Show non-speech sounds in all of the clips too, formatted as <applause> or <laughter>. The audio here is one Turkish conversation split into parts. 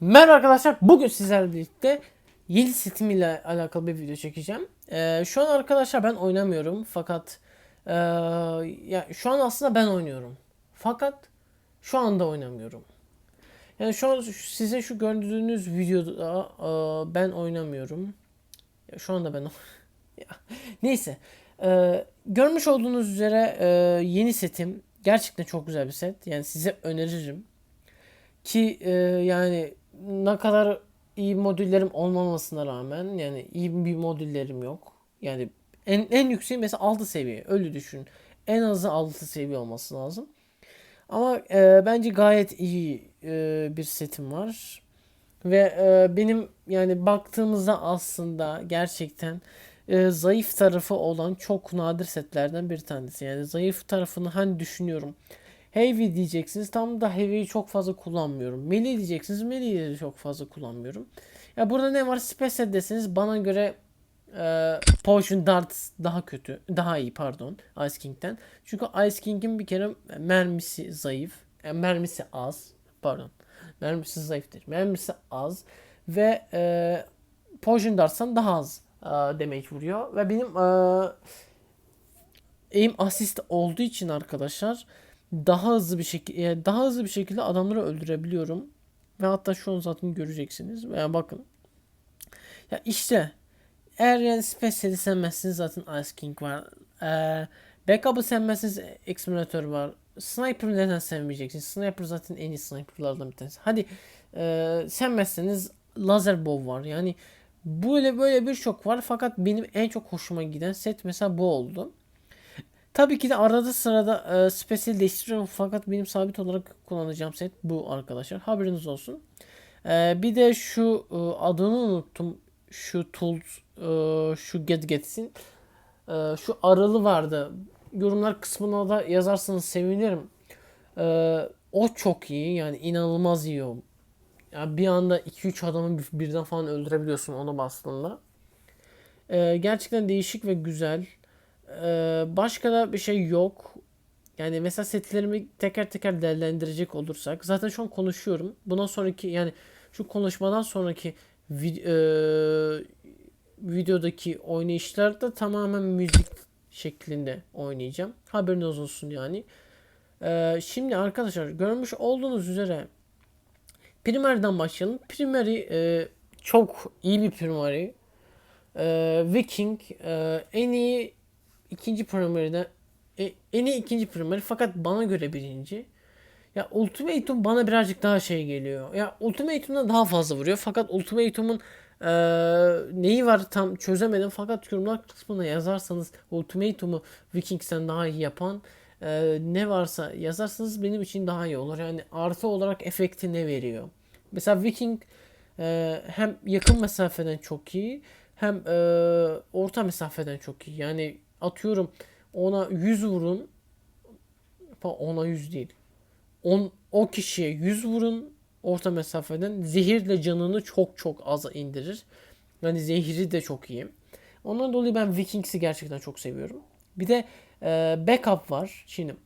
Merhaba arkadaşlar. Bugün sizlerle birlikte yeni setim ile alakalı bir video çekeceğim. Ee, şu an arkadaşlar ben oynamıyorum fakat ee, ya şu an aslında ben oynuyorum. Fakat şu anda oynamıyorum. Yani şu an sizin şu gördüğünüz videoda ee, ben oynamıyorum. Ya şu anda ben <laughs> neyse. Ee, görmüş olduğunuz üzere ee, yeni setim gerçekten çok güzel bir set. Yani size öneririm. Ki e, yani ne kadar iyi modüllerim olmamasına rağmen yani iyi bir modüllerim yok. Yani en, en yükseği mesela 6 seviye öyle düşün. En azı 6 seviye olması lazım. Ama e, bence gayet iyi e, bir setim var. Ve e, benim yani baktığımızda aslında gerçekten e, zayıf tarafı olan çok nadir setlerden bir tanesi. Yani zayıf tarafını hani düşünüyorum. Heavy diyeceksiniz. Tam da heavy'yi çok fazla kullanmıyorum. Melee diyeceksiniz. Melee'yi de çok fazla kullanmıyorum. Ya burada ne var? Special deseniz bana göre e, Potion Darts daha kötü. Daha iyi pardon. Ice King'den. Çünkü Ice King'in bir kere mermisi zayıf. Yani mermisi az. Pardon. Mermisi zayıf değil. Mermisi az. Ve e, Potion Darts'tan daha az e, damage vuruyor. Ve benim e, aim assist olduğu için arkadaşlar daha hızlı bir şekilde daha hızlı bir şekilde adamları öldürebiliyorum. Ve hatta şu an zaten göreceksiniz. Veya bakın. Ya işte eğer yani Special'i sevmezseniz zaten Ice King var. Ee, backup'ı sevmezseniz Exterminator var. Sniper neden sevmeyeceksiniz? Sniper zaten en iyi sniperlardan bir tanesi. Hadi e, sevmezseniz Laser Bow var. Yani böyle böyle birçok var. Fakat benim en çok hoşuma giden set mesela bu oldu. Tabii ki de arada sırada e, special değiştiriyorum fakat benim sabit olarak kullanacağım set bu arkadaşlar. Haberiniz olsun. E, bir de şu e, adını unuttum. Şu tools e, şu gadgets'in e, şu aralı vardı. Yorumlar kısmına da yazarsanız sevinirim. E, o çok iyi yani inanılmaz iyi o. Yani bir anda 2-3 adamı bir- birden falan öldürebiliyorsun onu bastığında. E, gerçekten değişik ve güzel. Ee, başka da bir şey yok. Yani mesela setlerimi teker teker değerlendirecek olursak zaten şu an konuşuyorum. Bundan sonraki yani şu konuşmadan sonraki vid- e, videodaki oynayışlar da tamamen müzik şeklinde oynayacağım. Haberiniz olsun yani. Ee, şimdi arkadaşlar görmüş olduğunuz üzere Primary'den başlayalım. Primary e, çok iyi bir Primary. Ee, Viking e, en iyi ikinci primary'de e, en iyi ikinci primary fakat bana göre birinci. Ya Ultimatum bana birazcık daha şey geliyor. Ya Ultimatum'dan daha fazla vuruyor fakat Ultimatum'un e, neyi var tam çözemedim fakat yorumlar kısmına yazarsanız Ultimatum'u Vikings'ten daha iyi yapan e, ne varsa yazarsanız benim için daha iyi olur. Yani artı olarak efekti ne veriyor? Mesela Viking e, hem yakın mesafeden çok iyi hem e, orta mesafeden çok iyi. Yani atıyorum ona 100 vurun ona 100 değil. On, o kişiye 100 vurun orta mesafeden zehirle canını çok çok az indirir. Yani zehri de çok iyi. Ondan dolayı ben Vikings'i gerçekten çok seviyorum. Bir de e, backup var. Şimdi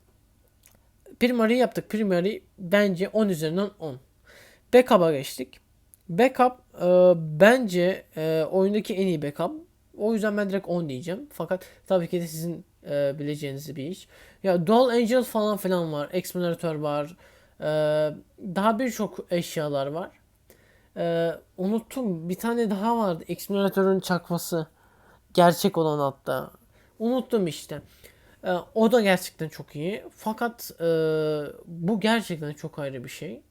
Primary yaptık. Primary bence 10 üzerinden 10. Backup'a geçtik. Backup e, bence e, oyundaki en iyi backup. O yüzden ben direkt 10 diyeceğim. Fakat tabii ki de sizin e, bileceğiniz bir iş. Ya Dual Angel falan filan var. Exterminator var. E, daha birçok eşyalar var. E, unuttum. Bir tane daha vardı. Exterminator'ın çakması. Gerçek olan hatta. Unuttum işte. E, o da gerçekten çok iyi. Fakat e, bu gerçekten çok ayrı bir şey.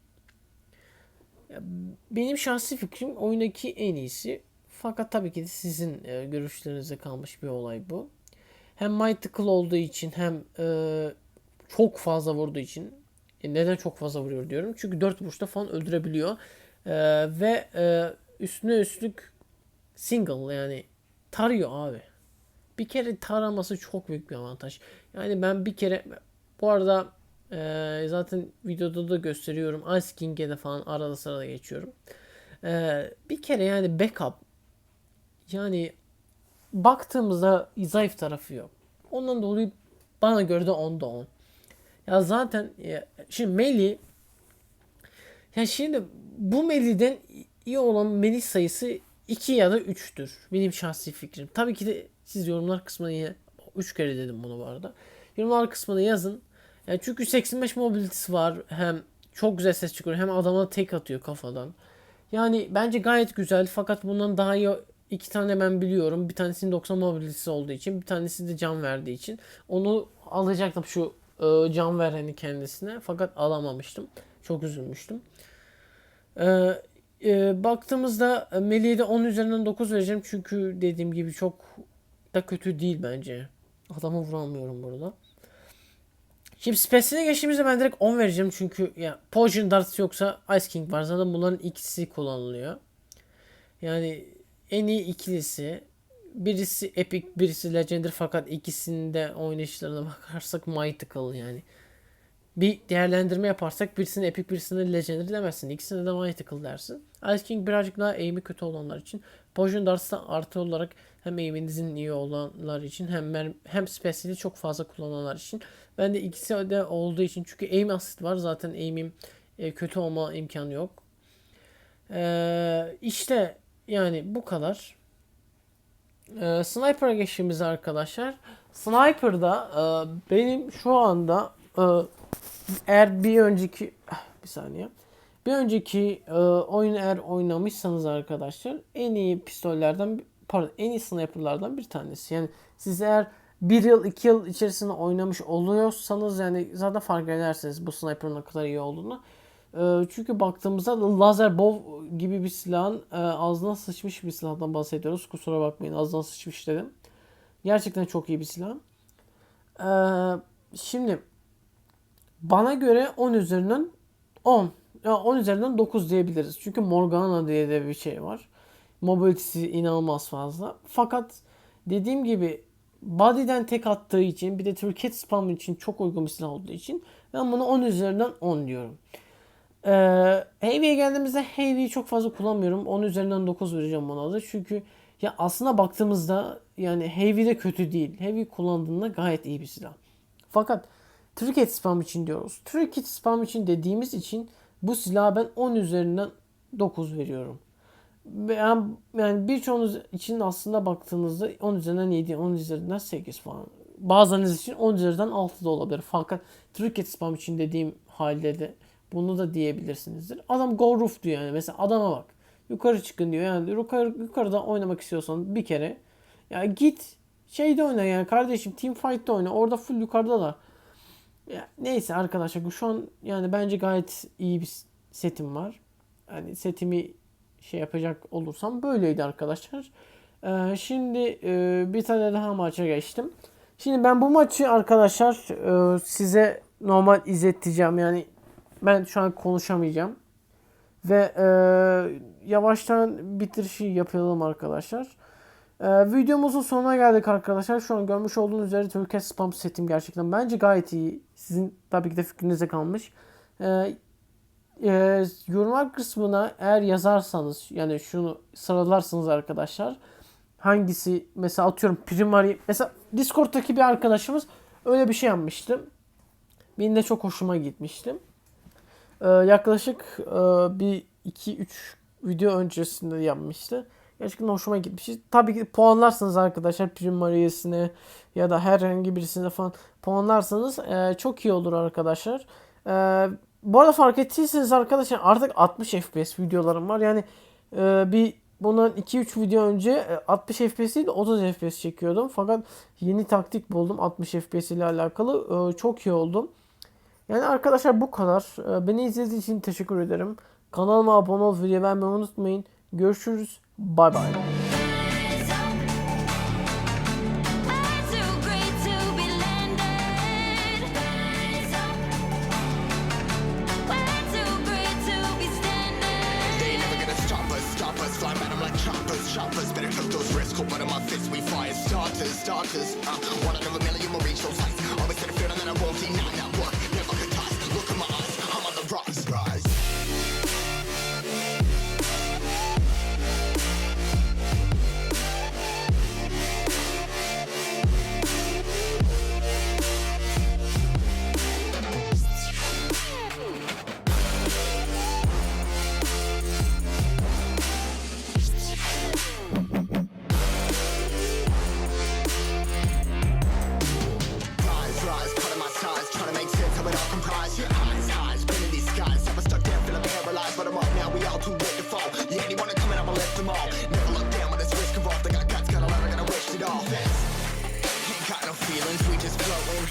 Benim şahsi fikrim oyundaki en iyisi. Fakat tabii ki de sizin e, görüşlerinize kalmış bir olay bu. Hem Mythical olduğu için hem e, çok fazla vurduğu için. E, neden çok fazla vuruyor diyorum. Çünkü 4 vuruşta falan öldürebiliyor. E, ve e, üstüne üstlük single yani tarıyor abi. Bir kere taraması çok büyük bir avantaj. Yani ben bir kere bu arada e, zaten videoda da gösteriyorum. Ice King'e de falan arada sırada geçiyorum. E, bir kere yani backup yani baktığımızda zayıf tarafı yok. Ondan dolayı bana göre de 10'da 10. Ya zaten ya, şimdi Melih Ya şimdi bu Melih'den iyi olan Melih sayısı 2 ya da 3'tür. Benim şahsi fikrim. Tabii ki de siz yorumlar kısmına yine 3 kere dedim bunu bu arada. Yorumlar kısmına yazın. Yani çünkü 85 mobilitesi var. Hem çok güzel ses çıkıyor hem adama tek atıyor kafadan. Yani bence gayet güzel fakat bundan daha iyi iki tane ben biliyorum. Bir tanesinin 90 mobilitesi olduğu için bir tanesi de can verdiği için. Onu alacaktım şu e, can vereni kendisine fakat alamamıştım. Çok üzülmüştüm. E, e, baktığımızda Melih'e de 10 üzerinden 9 vereceğim. Çünkü dediğim gibi çok da kötü değil bence. Adamı vuramıyorum burada. Şimdi Special'e geçtiğimizde ben direkt 10 vereceğim çünkü ya Poison Darts yoksa Ice King var. Zaten bunların ikisi kullanılıyor. Yani en iyi ikilisi birisi Epic birisi Legendary fakat ikisinde oynayışlarına <laughs> bakarsak Mythical yani. Bir değerlendirme yaparsak birisine Epic birisine Legendary demezsin. İkisine de Mythical dersin. Ice King birazcık daha aim'i kötü olanlar için. Poison Darts'ta artı olarak hem aim'inizin iyi olanlar için hem mer- hem special'i çok fazla kullananlar için. Ben de ikisi de olduğu için çünkü aim assist var zaten aim'im e, kötü olma imkanı yok. Ee, işte yani bu kadar. Ee, Sniper'a geçtiğimizde arkadaşlar. Sniper'da e, benim şu anda e, eğer bir önceki bir saniye bir önceki e, oyunu eğer oynamışsanız arkadaşlar en iyi pistollerden pardon en iyi sniperlardan bir tanesi. Yani siz eğer bir yıl iki yıl içerisinde oynamış oluyorsanız yani zaten fark edersiniz bu sniper'ın ne kadar iyi olduğunu. E, çünkü baktığımızda lazer bow gibi bir silahın e, ağzına sıçmış bir silahdan bahsediyoruz. Kusura bakmayın ağzına sıçmış dedim. Gerçekten çok iyi bir silah. E, şimdi bana göre 10 üzerinden 10. Ya 10 üzerinden 9 diyebiliriz. Çünkü Morgana diye de bir şey var. Mobility'si inanılmaz fazla. Fakat dediğim gibi body'den tek attığı için bir de Türkiye spam için çok uygun bir silah olduğu için ben bunu 10 üzerinden 10 diyorum. Ee, Heavy'ye geldiğimizde Heavy'yi çok fazla kullanmıyorum. 10 üzerinden 9 vereceğim buna da. Çünkü ya aslında baktığımızda yani Heavy de kötü değil. Heavy kullandığında gayet iyi bir silah. Fakat Türkiye spam için diyoruz. Türkiye spam için dediğimiz için bu silahı ben 10 üzerinden 9 veriyorum. Yani, yani birçoğunuz için aslında baktığınızda 10 üzerinden 7, 10 üzerinden 8 falan. Bazılarınız için 10 üzerinden 6 da olabilir. Fakat Türkiye spam için dediğim halde de bunu da diyebilirsinizdir. Adam go roof diyor yani. Mesela adama bak. Yukarı çıkın diyor. Yani yukarı, yukarıda oynamak istiyorsan bir kere ya git şeyde oyna yani kardeşim team fight'te oyna. Orada full yukarıda da. Ya, neyse arkadaşlar şu an yani bence gayet iyi bir setim var. Yani setimi şey yapacak olursam böyleydi arkadaşlar. Ee, şimdi e, bir tane daha maça geçtim. Şimdi ben bu maçı arkadaşlar e, size normal izleteceğim. Yani ben şu an konuşamayacağım. Ve e, yavaştan bitirişi yapalım arkadaşlar. E, videomuzun sonuna geldik arkadaşlar. Şu an görmüş olduğunuz üzere Türkiye spam setim gerçekten bence gayet iyi. Sizin tabii ki de fikrinize kalmış. E, e, yorumlar kısmına eğer yazarsanız yani şunu sıralarsınız arkadaşlar. Hangisi mesela atıyorum Primary mesela Discord'daki bir arkadaşımız öyle bir şey yapmıştı. Benim de çok hoşuma gitmişti. Ee, yaklaşık e, bir 2-3 video öncesinde yapmıştı. Gerçekten hoşuma gitmiş. Tabii ki puanlarsanız arkadaşlar Primary'sine ya da herhangi birisine falan puanlarsanız e, çok iyi olur arkadaşlar. E, bu arada fark ettiyseniz arkadaşlar artık 60 FPS videolarım var. Yani e, bir bundan 2-3 video önce e, 60 FPS değil 30 FPS çekiyordum. Fakat yeni taktik buldum 60 FPS ile alakalı. E, çok iyi oldum. Yani arkadaşlar bu kadar. E, beni izlediğiniz için teşekkür ederim. Kanalıma abone ol, video beğenmeyi unutmayın. Görüşürüz. Bay bay. Uh, one out of a million will reach those heights. Always the field and then I won't none that work. I'ma lift them all. Never look down when there's risk involved. I got guts, got a lot, I gotta wish it all. Ain't got no feelings, we just floating.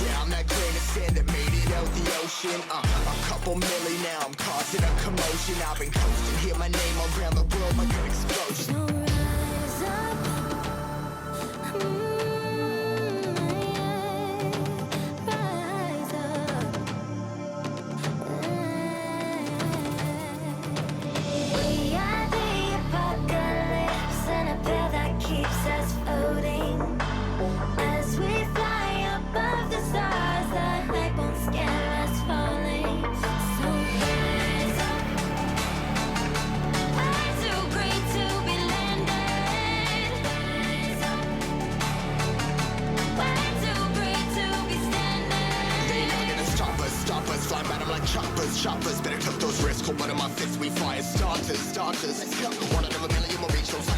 Yeah, I'm that grain of sand that made it out the ocean. Uh, a couple milli now, I'm causing a commotion. I've been coasting, hear my name around the world like an explosion. Choppers. Better took those risks. Hold one of my fists, we fire starters, starters. One out of a million will reach those